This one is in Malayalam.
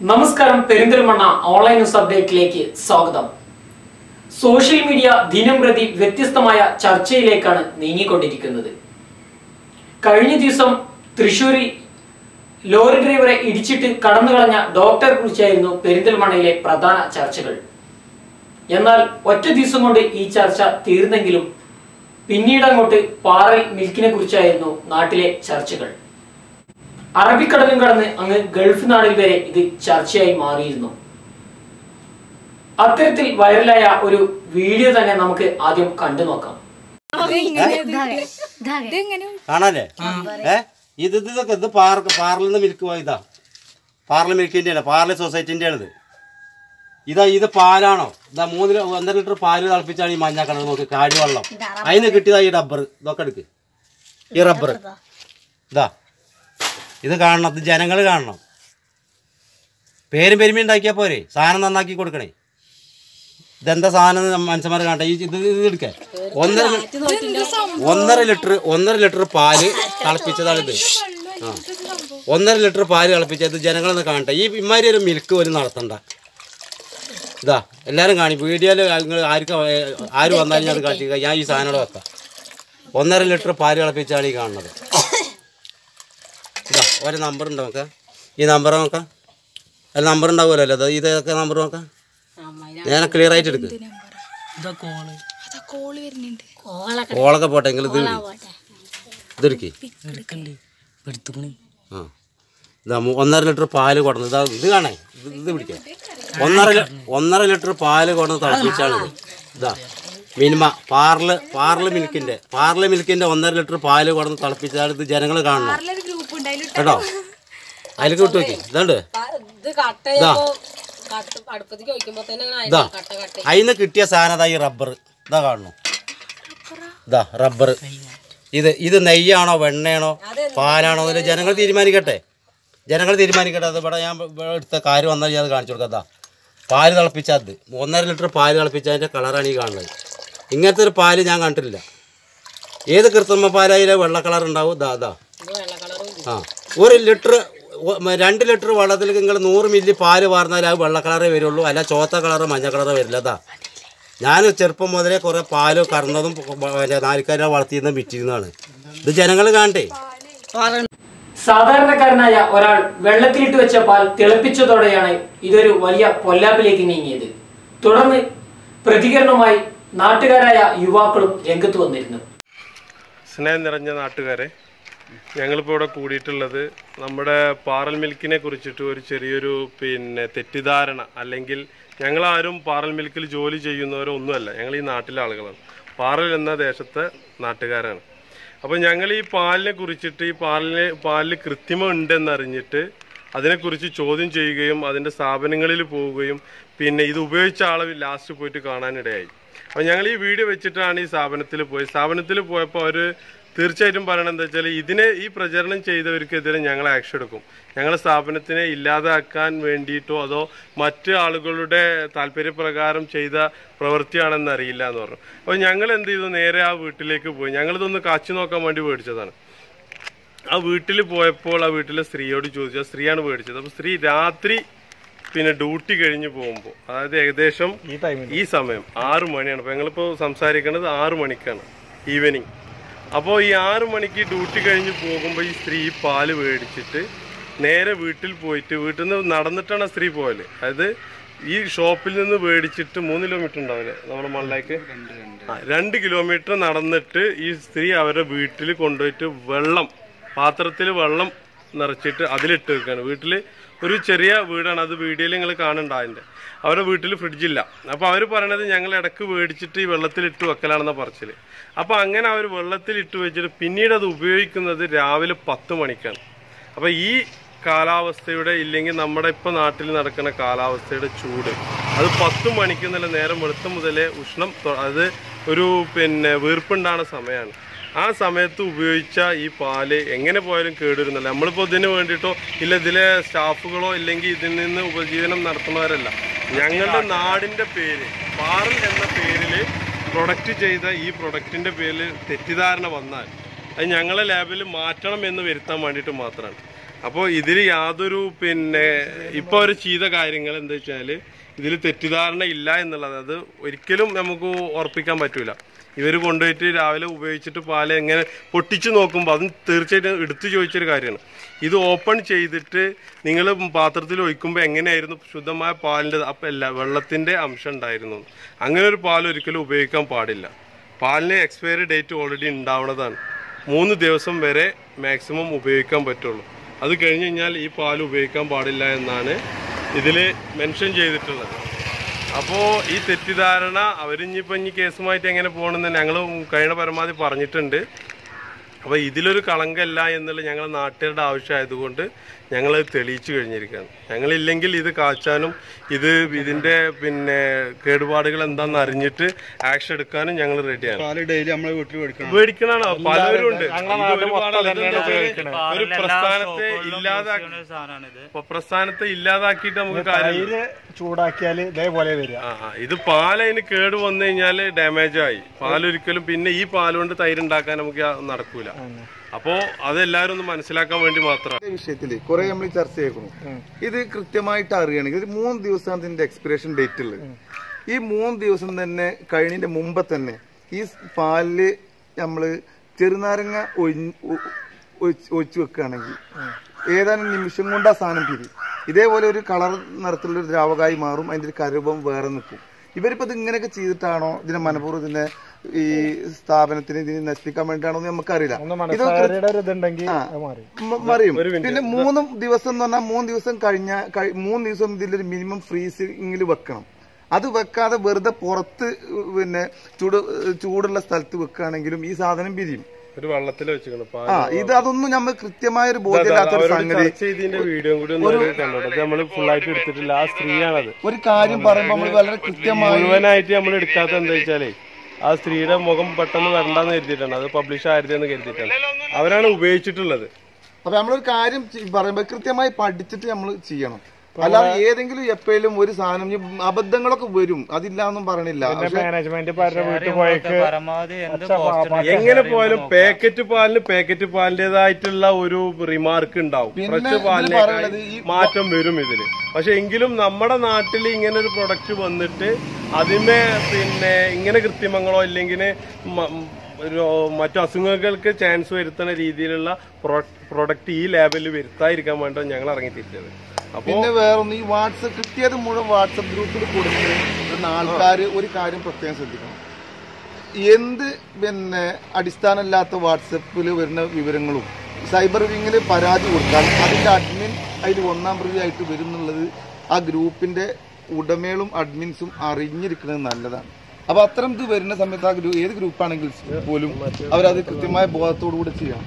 നമസ്കാരം പെരിന്തൽമണ്ണ ഓൺലൈൻ ന്യൂസ് അപ്ഡേറ്റിലേക്ക് സ്വാഗതം. സോഷ്യൽ മീഡിയ ദിനം പ്രതി വ്യത്യസ്തമായ ചർച്ചയിലേക്കാണ് നീങ്ങിക്കൊണ്ടിരിക്കുന്നത്. കഴിഞ്ഞ ദിവസം തൃശൂരിൽ ലോറി ഡ്രൈവറെ ഇടിച്ചിട്ട് കടന്നു കളഞ്ഞ ഡോക്ടറെ കുറിച്ചായിരുന്നു പെരിന്തൽമണ്ണയിലെ പ്രധാന ചർച്ചകൾ. എന്നാൽ ഒറ്റ ദിവസം കൊണ്ട് ഈ ചർച്ച തീർന്നെങ്കിലും പിന്നീട് അങ്ങോട്ട് പാറൽ മിൽക്കിനെ കുറിച്ചായിരുന്നു നാട്ടിലെ ചർച്ചകൾ. അറബിക്കടലും കടന്ന് അങ്ങ് ഗൾഫ് നാടിൽ വരെ ഇത് ചർച്ചയായി മാറിയിരുന്നു. അത്തരത്തിൽ വൈറലായ ഒരു വീഡിയോ തന്നെ നമുക്ക് ആദ്യം കണ്ടു നോക്കാം. കാണാല്ലേ? ഇത് ഇത് ഇതൊക്കെ ഇത് പാർ പാർലിൽ നിന്ന് മിൽക്ക് ഇതാ പാർല മിൽക്കിന്റെയാണ് അല്ല പാർല സൊസൈറ്റിന്റെ ആണിത് ഇതാ ഇത് പാലാണോ? ഇതാ മൂന്ന് ഒന്നര ലിറ്റർ പാൽ തിളപ്പിച്ചാണ് ഈ മഞ്ഞ കളർ നോക്ക് കാടി വെള്ളം. അതിന് കിട്ടിയതാ ഈ റബ്ബർ. ഇതൊക്കെ എടുക്ക്. ഈ റബ്ബർ. ഇതാ. ഇത് കാണണം ഇത് ജനങ്ങൾ കാണണം. പേരും പെരുമ ഉണ്ടാക്കിയാൽ പോരെ? സാധനം നന്നാക്കി കൊടുക്കണേ. ഇതെന്താ സാധനം മനുഷ്യന്മാർ കാണട്ടെ. ഈ ഇത് ഇത് എടുക്കാൻ ഒന്നര ഒന്നര ലിറ്റർ ഒന്നര ലിറ്റർ പാൽ തിളപ്പിച്ചതാണിത് ആ. ഒന്നര ലിറ്റർ പാൽ തിളപ്പിച്ചത് ജനങ്ങളൊന്ന് കാണട്ടെ. ഈ ഇമാരി ഒരു മിൽക്ക് പോലും നടത്തണ്ട. ഇതാ എല്ലാവരും കാണി. വീഡിയോയിൽ നിങ്ങൾ ആർക്കും ആര് വന്നാലും ഞാൻ കാട്ടി ഞാൻ ഈ സാധനം വെക്കാം. ഒന്നര ലിറ്റർ പാൽ തിളപ്പിച്ചാണ് ഈ കാണുന്നത്. ഒരു നമ്പർ ഉണ്ട് നമുക്ക് ഈ നമ്പർ നോക്കാം. അല്ല നമ്പർ ഉണ്ടാവുമല്ലോ അത് ഇതൊക്കെ നമ്പർ നോക്കാം. ഞാൻ ക്ലിയർ ആയിട്ട് എടുക്കും. കോളൊക്കെ പോട്ടെ എങ്കിൽ ഇത് ഇതെടുക്കി ആ. ഇതാ ഒന്നര ലിറ്റർ പാൽ കൊടുന്നത് ഇതാ ഇത് കാണേ? ഇത് പിടിക്കാം. ഒന്നര ഒന്നര ലിറ്റർ പാൽ കൊടുന്ന് തിളപ്പിച്ചാണ് ഇത്. ഇതാ. മിനിമ പാർൽ പാർൽ മിൽക്കിന്റെ പാർൽ മിൽക്കിന്റെ ഒന്നര ലിറ്റർ പാൽ കൊടുന്ന് തിളപ്പിച്ചാൽ ഇത് ജനങ്ങൾ കാണണം കേട്ടോ? അതിലേക്ക് വിട്ടു നോക്കി. ഇതാണ്ട്. ഇത് ഇതാ. അതിന്ന് കിട്ടിയ സാധനം ഇതാ ഈ റബ്ബർ ഇതാ കാണുന്നു. ഇതാ റബ്ബർ ഇത് ഇത് നെയ്യാണോ വെണ്ണയാണോ പാലാണോ? എന്നൊരു ജനങ്ങൾ തീരുമാനിക്കട്ടെ. ജനങ്ങൾ തീരുമാനിക്കട്ടെ. അത് ഇവിടെ ഞാൻ എടുത്ത കാര്യം വന്നാൽ ഞാൻ അത് കാണിച്ചു കൊടുക്കാം. അതാ പാൽ തിളപ്പിച്ചാൽ അത് ഒന്നര ലിറ്റർ പാൽ തിളപ്പിച്ചതിന്റെ കളറാണ് ഈ കാണുന്നത്. ഇങ്ങനത്തെ ഒരു പാൽ ഞാൻ കണ്ടിട്ടില്ല. ഏത് കൃത്രിമ പാലായാലും വെള്ള കളർ ഉണ്ടാവും. ഇതാ ഇതാ. ആ. ഒരു ലിറ്റർ രണ്ട് ലിറ്റർ വെള്ളത്തിൽ നിങ്ങൾ നൂറ് മില്ലി പാൽ വാർന്നാൽ അത് വെള്ള കളറേ വരുള്ളൂ. അല്ല ചോത്ത കളറ് മഞ്ഞ കളറ് വരില്ലതാ ഞാൻ ചെറുപ്പം മുതലേ കുറേ പാൽ കറന്നതും നാലിക്കാരെ വളർത്തിയിരുന്നതും വിറ്റിരുന്നതാണ്. ഇത് ജനങ്ങൾ കാണട്ടെ സാധാരണക്കാരനായ ഒരാൾ വെള്ളത്തിലിട്ട് വെച്ച പാൽ തിളപ്പിച്ചതോടെയാണ് ഇതൊരു വലിയ പൊല്ലാപ്പിലേക്ക് നീങ്ങിയത്. തുടർന്ന് പ്രതികരണമായി നാട്ടുകാരായ യുവാക്കളും രംഗത്ത് വന്നിരുന്നു. സ്നേഹം നിറഞ്ഞ നാട്ടുകാരെ ഞങ്ങളിപ്പോൾ ഇവിടെ കൂടിയിട്ടുള്ളത് നമ്മുടെ പാറൽ മിൽക്കിനെ കുറിച്ചിട്ട് ഒരു ചെറിയൊരു പിന്നെ തെറ്റിദ്ധാരണ. അല്ലെങ്കിൽ ഞങ്ങളാരും പാറൽ മിൽക്കിൽ ജോലി ചെയ്യുന്നവരോ ഒന്നുമല്ല ഞങ്ങൾ ഈ നാട്ടിലെ ആളുകളാണ്. പാറൽ എന്ന ദേശത്തെ നാട്ടുകാരാണ്. അപ്പോൾ ഞങ്ങൾ ഈ പാലിനെ കുറിച്ചിട്ട് ഈ പാലിന് പാലിൽ കൃത്രിമം ഉണ്ടെന്നറിഞ്ഞിട്ട് അതിനെക്കുറിച്ച് ചോദ്യം ചെയ്യുകയും അതിന്റെ സ്ഥാപനങ്ങളിൽ പോവുകയും പിന്നെ ഇത് ഉപയോഗിച്ച ആളെ ലാസ്റ്റ് പോയിട്ട് കാണാനിടയായി. അപ്പോൾ ഞങ്ങൾ ഈ വീഡിയോ വെച്ചിട്ടാണ് ഈ സ്ഥാപനത്തിൽ പോയി സ്ഥാപനത്തിൽ പോയപ്പോൾ അവർ തീർച്ചയായിട്ടും പറയണത് എന്താ വെച്ചാൽ ഇതിനെ ഈ പ്രചരണം ചെയ്തവർക്കെതിരെ ഞങ്ങൾ ആക്ഷൻ എടുക്കും. ഞങ്ങളുടെ സ്ഥാപനത്തിനെ ഇല്ലാതാക്കാൻ വേണ്ടിയിട്ടോ അതോ മറ്റ് ആളുകളുടെ താല്പര്യപ്രകാരം ചെയ്ത പ്രവൃത്തിയാണെന്ന് അറിയില്ല എന്ന് പറഞ്ഞു. അപ്പോൾ ഞങ്ങൾ എന്ത് ചെയ്തു? നേരെ ആ വീട്ടിലേക്ക് പോയി. ഞങ്ങളിതൊന്ന് കാച്ചു നോക്കാൻ വേണ്ടി മേടിച്ചതാണ് ആ വീട്ടിൽ പോയപ്പോൾ ആ വീട്ടിലെ സ്ത്രീയോട് ചോദിച്ചു. ആ സ്ത്രീയാണ് മേടിച്ചത് അപ്പോൾ സ്ത്രീ രാത്രി പിന്നെ ഡ്യൂട്ടി കഴിഞ്ഞ് പോകുമ്പോൾ അതായത് ഏകദേശം ഈ സമയം ആറ് മണിയാണ്. അപ്പോൾ ഞങ്ങളിപ്പോൾ സംസാരിക്കുന്നത് ആറ് മണിക്കാണ്. ഈവനിങ് അപ്പോൾ ഈ ആറ് മണിക്ക് ഡ്യൂട്ടി കഴിഞ്ഞ് പോകുമ്പോൾ ഈ സ്ത്രീ ഈ പാൽ മേടിച്ചിട്ട് നേരെ വീട്ടിൽ പോയിട്ട് വീട്ടിൽ നിന്ന് നടന്നിട്ടാണ് സ്ത്രീ പോയത് അതായത് ഈ ഷോപ്പിൽ നിന്ന് മേടിച്ചിട്ട് മൂന്ന് കിലോമീറ്റർ ഉണ്ടാവില്ല? നമ്മുടെ മണ്ണിലേക്ക് രണ്ട് കിലോമീറ്റർ നടന്നിട്ട് ഈ സ്ത്രീ അവരുടെ വീട്ടിൽ കൊണ്ടുപോയിട്ട് വെള്ളം പാത്രത്തിൽ വെള്ളം നിറച്ചിട്ട് അതിലിട്ട് വെക്കുകയാണ് വീട്ടിൽ ഒരു ചെറിയ വീടാണ്. അത് വീഡിയോയിൽ നിങ്ങൾ കാണണ്ട അതിന്റെ അവരുടെ വീട്ടിൽ ഫ്രിഡ്ജില്ല അപ്പോൾ അവർ പറയണത് ഞങ്ങൾ ഇടയ്ക്ക് മേടിച്ചിട്ട് ഈ വെള്ളത്തിലിട്ട് വെക്കലാണെന്ന പറച്ചിൽ അപ്പോൾ അങ്ങനെ അവർ വെള്ളത്തിലിട്ട് വെച്ചിട്ട് പിന്നീട് അത് ഉപയോഗിക്കുന്നത് രാവിലെ പത്ത് മണിക്കാണ്. അപ്പോൾ ഈ കാലാവസ്ഥയുടെ ഇല്ലെങ്കിൽ നമ്മുടെ ഇപ്പോൾ നാട്ടിൽ നടക്കുന്ന കാലാവസ്ഥയുടെ ചൂട്. അത് പത്ത് മണിക്ക് നേരം വെളുത്ത മുതലേ ഉഷ്ണം അത് ഒരു പിന്നെ വീർപ്പുണ്ടാകുന്ന സമയമാണ് ആ സമയത്ത് ഉപയോഗിച്ച ഈ പാൽ എങ്ങനെ പോയാലും കേടുവരുന്നില്ല. നമ്മളിപ്പോൾ ഇതിന് വേണ്ടിയിട്ടോ ഇല്ല ഇതിലെ സ്റ്റാഫുകളോ ഇല്ലെങ്കിൽ ഇതിൽ നിന്ന് ഉപജീവനം നടത്തുന്നവരല്ല. ഞങ്ങളുടെ നാടിന്റെ പേര് പാറൽ എന്ന പേരിൽ പ്രൊഡക്റ്റ് ചെയ്ത ഈ പ്രൊഡക്റ്റിന്റെ പേരിൽ തെറ്റിദ്ധാരണ വന്നാൽ അത് ഞങ്ങളെ ലാബിൽ മാറ്റണം എന്ന് വരുത്താൻ വേണ്ടിയിട്ട് മാത്രമാണ്. അപ്പോൾ ഇതിൽ യാതൊരു പിന്നെ ഇപ്പോൾ ഒരു ചെയ്ത കാര്യങ്ങൾ എന്താ വെച്ചാൽ ഇതിൽ തെറ്റിദ്ധാരണ ഇല്ല എന്നുള്ളത് അത് ഒരിക്കലും നമുക്ക് ഉറപ്പിക്കാൻ പറ്റൂല. ഇവർ കൊണ്ടുപോയിട്ട് രാവിലെ ഉപയോഗിച്ചിട്ട് പാൽ എങ്ങനെ പൊട്ടിച്ച് നോക്കുമ്പോൾ അതും തീർച്ചയായിട്ടും എടുത്തു ചോദിച്ചൊരു കാര്യമാണ്. ഇത് ഓപ്പൺ ചെയ്തിട്ട് നിങ്ങൾ പാത്രത്തിൽ ഒഴിക്കുമ്പോൾ എങ്ങനെയായിരുന്നു ശുദ്ധമായ പാലിന്റെ അപ്പം എല്ലാ വെള്ളത്തിന്റെ അംശം ഉണ്ടായിരുന്നു. അങ്ങനെ ഒരു പാൽ ഒരിക്കലും ഉപയോഗിക്കാൻ പാടില്ല. പാലിന് എക്സ്പയറി ഡേറ്റ് ഓൾറെഡി ഉണ്ടാവുന്നതാണ് മൂന്ന് ദിവസം വരെ മാക്സിമം ഉപയോഗിക്കാൻ പറ്റുള്ളൂ. അത് കഴിഞ്ഞ് കഴിഞ്ഞാൽ ഈ പാൽ ഉപയോഗിക്കാൻ പാടില്ല എന്നാണ് ഇതിൽ മെൻഷൻ ചെയ്തിട്ടുള്ളത്. അപ്പോൾ ഈ തെറ്റിദ്ധാരണ അവരിഞ്ഞിപ്പോൾ ഇനി കേസുമായിട്ട് എങ്ങനെ പോകണമെന്ന് ഞങ്ങൾ കഴിയണ പരമാവധി പറഞ്ഞിട്ടുണ്ട്. അപ്പോൾ ഇതിലൊരു കളങ്കല്ല എന്നുള്ള ഞങ്ങൾ നാട്ടുകാരുടെ ആവശ്യമായതുകൊണ്ട് ഞങ്ങൾ തെളിയിച്ചു കഴിഞ്ഞിരിക്കുകയാണ്. ഞങ്ങളില്ലെങ്കിൽ ഇത് കാച്ചാനും ഇത് ഇതിന്റെ പിന്നെ കേടുപാടുകൾ എന്താണെന്ന് അറിഞ്ഞിട്ട് ആക്ഷൻ എടുക്കാനും ഞങ്ങൾ റെഡിയാണ്. മേടിക്കണോ. പലരും ഉണ്ട്. ഒരു പ്രസ്ഥാനത്തെ ഇല്ലാതാക്കി പ്രസ്ഥാനത്തെ ഇല്ലാതാക്കിയിട്ട് നമുക്ക് കാര്യം ചൂടാക്കിയാൽ ഇതേപോലെ വരിക. ഇത് പാലതിന് കേട് വന്നു കഴിഞ്ഞാൽ ഡാമേജ് ആയി. പാലൊരിക്കലും പിന്നെ ഈ പാൽ കൊണ്ട് തൈര് ഉണ്ടാക്കാൻ നമുക്ക് നടക്കൂല. അപ്പോ അതെല്ലാരും ഒന്ന് മനസ്സിലാക്കാൻ വേണ്ടി മാത്രം. ഈ വിഷയത്തിൽ കുറെ നമ്മൾ ചർച്ച ചെയ്യണം ഇത് കൃത്യമായിട്ട് അറിയണമെങ്കിൽ ഇത് മൂന്ന് ദിവസമാണ് ഇതിന്റെ എക്സ്പിറേഷൻ ഡേറ്റ് ഉള്ളത് ഈ മൂന്ന് ദിവസം തന്നെ കഴിഞ്ഞതിന്റെ മുമ്പ് തന്നെ ഈ പാലിൽ നമ്മൾ ചെറുനാരങ്ങ ഒഴിഞ്ഞ് ഒഴിച്ചു വെക്കുകയാണെങ്കിൽ ഏതാനും നിമിഷം കൊണ്ട് ആ സാധനം പിരി. ഇതേപോലെ ഒരു കളർ നിറത്തിലുള്ള ഒരു ദ്രാവകമായി മാറും അതിന്റെ ഒരു കരുപം വേറെ നിൽക്കും. ഇവരിപ്പോ ഇത് ഇങ്ങനെയൊക്കെ ചെയ്തിട്ടാണോ ഇതിനെ മനഃപൂർവം ഇതിനെ ഈ സ്ഥാപനത്തിന് ഇതിനെ നശിപ്പിക്കാൻ വേണ്ടിയാണോ എന്ന് നമുക്കറിയില്ല. മറിയും. പിന്നെ മൂന്ന് ദിവസം എന്ന് പറഞ്ഞാൽ മൂന്ന് ദിവസം കഴിഞ്ഞ മൂന്ന് ദിവസം ഇതിലൊരു മിനിമം ഫ്രീസിംഗിൽ വെക്കണം. അത് വെക്കാതെ വെറുതെ പുറത്ത് പിന്നെ ചൂട് ചൂടുള്ള സ്ഥലത്ത് വെക്കുകയാണെങ്കിലും ഈ സാധനം പിരിയും. ഒരു വെള്ളത്തിൽ വെച്ചിരിക്കണം ആ ഇത് അതൊന്നും നമ്മൾ കൃത്യമായ ഒരു ബോധ്യമില്ലാത്ത ഒരു സംഗതി. വീഡിയോ കൂടി നമ്മൾ ഫുൾ ആയിട്ട് എടുത്തിട്ടില്ല. ആ സ്ത്രീയാണത്. ഒരു കാര്യം പറയുമ്പോൾ നമ്മൾ വളരെ കൃത്യമായി മുഴുവനായിട്ട് നമ്മൾ എടുക്കാത്ത എന്താ വെച്ചാലേ ആ സ്ത്രീയുടെ മുഖം പെട്ടെന്ന് വരണ്ടെന്ന് കരുതിയിട്ടാണ്. അത് പബ്ലിഷ് ആയിരുന്നെന്ന് കരുതിയിട്ടാണ്. അവരാണ് ഉപയോഗിച്ചിട്ടുള്ളത്. അപ്പൊ നമ്മളൊരു കാര്യം പറയുമ്പോ പറയുമ്പോൾ കൃത്യമായി പഠിച്ചിട്ട് നമ്മൾ ചെയ്യണം. അല്ലാതെ ഏതെങ്കിലും എപ്പോഴും ഒരു സാധനം അബദ്ധങ്ങളൊക്കെ വരും. അതില്ല എന്നും പറയണില്ല മാനേജ്മെന്റ് എങ്ങനെ പോയാലും പാക്കറ്റ് പാലിന് പാക്കറ്റ് പാലിന്റേതായിട്ടുള്ള ഒരു റിമാർക്ക് ഉണ്ടാവും. ഫ്രഷ് പാലിനേക്കാൾ മാറ്റം വരും ഇതിൽ. പക്ഷെ എങ്കിലും നമ്മുടെ നാട്ടിൽ ഇങ്ങനെ ഒരു പ്രൊഡക്റ്റ് വന്നിട്ട് അതിമേ പിന്നെ ഇങ്ങനെ കൃത്രിമങ്ങളോ അല്ലെങ്കിൽ മറ്റു അസുഖങ്ങൾക്ക് ചാൻസ് വരുത്തുന്ന രീതിയിലുള്ള പ്രൊഡക്റ്റ് ഈ ലാബിൽ വരുത്താതിരിക്കാൻ വേണ്ടി ഞങ്ങൾ ഇറങ്ങിത്തിരിച്ചത്. പിന്നെ വേറൊന്ന് ഈ വാട്സപ്പ് കിട്ടിയത് മുഴുവൻ വാട്സപ്പ് ഗ്രൂപ്പിൽ കൊടുക്കുന്ന ആൾക്കാർ ഒരു കാര്യം പ്രത്യേകം ശ്രദ്ധിക്കണം. എന്ത് പിന്നെ അടിസ്ഥാനമില്ലാത്ത വാട്സപ്പിൽ വരുന്ന വിവരങ്ങളും സൈബർ വിങ്ങിൽ പരാതി കൊടുത്താൽ അതിന്റെ അഡ്മിൻ അതിൽ ഒന്നാം പ്രതി ആയിട്ട് വരുന്നുള്ളത് ആ ഗ്രൂപ്പിന്റെ ഉടമകളും അഡ്മിൻസും അറിഞ്ഞിരിക്കുന്നത് നല്ലതാണ്. അപ്പൊ അത്തരം ഇത് വരുന്ന സമയത്ത് ആ ഗ്രൂപ്പ് ഏത് ഗ്രൂപ്പാണെങ്കിൽ പോലും അവരത് കൃത്യമായ ബോധത്തോടു കൂടി ചെയ്യണം